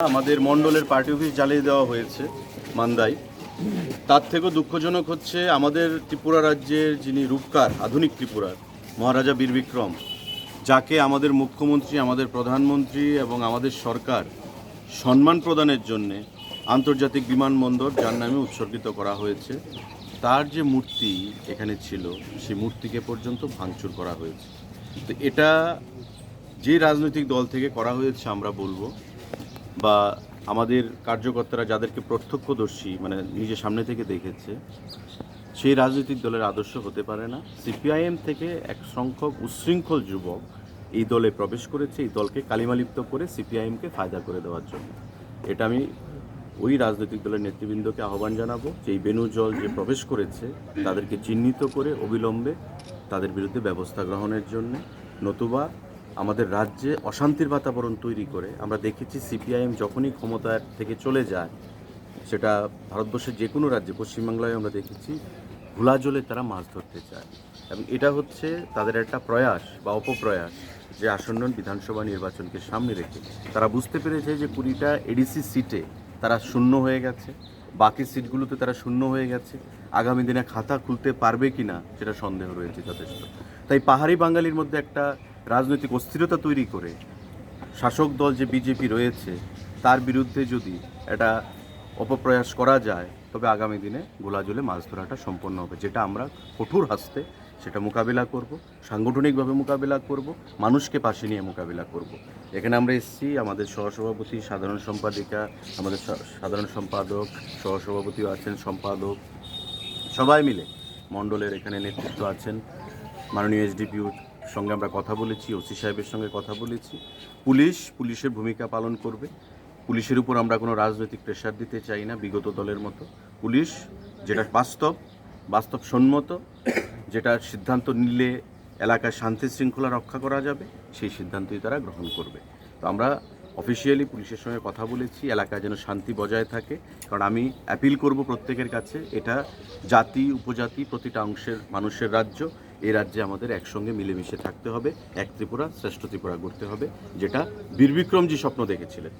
আমাদের মণ্ডলের party office জ্বালিয়ে দেওয়া হয়েছে মান্দায় তার থেকেও দুঃখজনক হচ্ছে আমাদের ত্রিপুরা রাজ্যের যিনি রূপকার, আধুনিক ত্রিপুরার, মহারাজা বীর বিক্রম যাকে আমাদের মুখ্যমন্ত্রী, আমাদের প্রধানমন্ত্রী এবং আমাদের সরকার সম্মান প্রদানের জন্যে আন্তর্জাতিক বিমানবন্দর, যার নামে উৎসর্গিত করা হয়েছে, তার যে মূর্তি এখানে ছিল, সেই মূর্তিকে পর্যন্ত ভাঙচুর করা হয়েছে। তো এটা যে রাজনৈতিক দল থেকে করা হয়েছে আমরা বলব বা আমাদের কার্যকর্তারা যাদেরকে প্রত্যক্ষদর্শী মানে নিজে সামনে থেকে দেখেছে, সেই রাজনৈতিক দলের আদর্শ হতে পারে না। সিপিআইএম থেকে এক সংখ্যক উচ্ছৃঙ্খল যুবক এই দলে প্রবেশ করেছে, এই দলকে কালিমালিপ্ত করে সিপিআইএমকে ফায়দা করে দেওয়ার জন্য। এটা আমি ওই রাজনৈতিক দলের নেতৃবৃন্দকে আহ্বান জানাব যে এই বেনু জল যে প্রবেশ করেছে, তাদেরকে চিহ্নিত করে, অবিলম্বে তাদের বিরুদ্ধে ব্যবস্থা গ্রহণের জন্য। নতুবা আমাদের রাজ্যে অশান্তির বাতাবরণ তৈরি করে আমরা দেখেছি সিপিআইএম যখনই ক্ষমতার থেকে চলে যায়, সেটা ভারতবর্ষের যে কোনো রাজ্যে পশ্চিমবাংলায় আমরা দেখেছি ঘোলা জলে তারা মাছ ধরতে চায়। এবং এটা হচ্ছে তাদের একটা প্রয়াস বা অপপ্রয়াস যে আসন্ন বিধানসভা নির্বাচনকে সামনে রেখে। তারা বুঝতে পেরেছে যে কুড়িটা এডিসি সিটে তারা শূন্য হয়ে গেছে, বাকি সিটগুলোতে তারা শূন্য হয়ে গেছে। আগামী দিনে খাতা খুলতে পারবে কি না সেটা সন্দেহ রয়েছে যথেষ্ট। তাই পাহাড়ি বাঙালির মধ্যে একটা রাজনৈতিক অস্থিরতা তৈরি করে শাসক দল যে বিজেপি রয়েছে, তার বিরুদ্ধে যদি এটা অপপ্রয়াস করা যায়, তবে আগামী দিনে গোলাজলে মাছ ধরাটা সম্পন্ন হবে। যেটা আমরা কঠোর হাসতে সেটা মোকাবিলা করব, সাংগঠনিকভাবে মোকাবিলা করব, মানুষকে পাশে নিয়ে মোকাবিলা করব। এখানে আমরা এসেছি আমাদের সহসভাপতি, সাধারণ সম্পাদিকা, আমাদের সাধারণ সম্পাদক, সহসভাপতিও আছেন, সম্পাদক, সবাই মিলে মণ্ডলের এখানে নেতৃত্ব আছেন। মাননীয় এসডিপিউর সঙ্গে আমরা কথা বলেছি, ওসি সাহেবের সঙ্গে কথা বলেছি। পুলিশ, পুলিশের ভূমিকা পালন করবে। পুলিশের উপর আমরা কোনো রাজনৈতিক প্রেশার দিতে চাই না, বিগত দলের মতো। পুলিশ, যেটা বাস্তব বাস্তবসম্মত যেটা সিদ্ধান্ত নিলে এলাকায় শান্তি শৃঙ্খলা রক্ষা করা যাবে, সেই সিদ্ধান্তই তারা গ্রহণ করবে। তো আমরা অফিসিয়ালি পুলিশের সঙ্গে কথা বলেছি, এলাকায় যেন শান্তি বজায় থাকে। কারণ আমি অ্যাপিল করব প্রত্যেকের কাছে, এটা জাতি, উপজাতি, প্রতিটা অংশের মানুষের রাজ্য। এই রাজ্যে আমাদের একসঙ্গে মিলেমিশে থাকতে হবে, এক ত্রিপুরা, শ্রেষ্ঠ ত্রিপুরা গড়তে হবে, যেটা বীরবিক্রমজি স্বপ্ন দেখেছিলেন।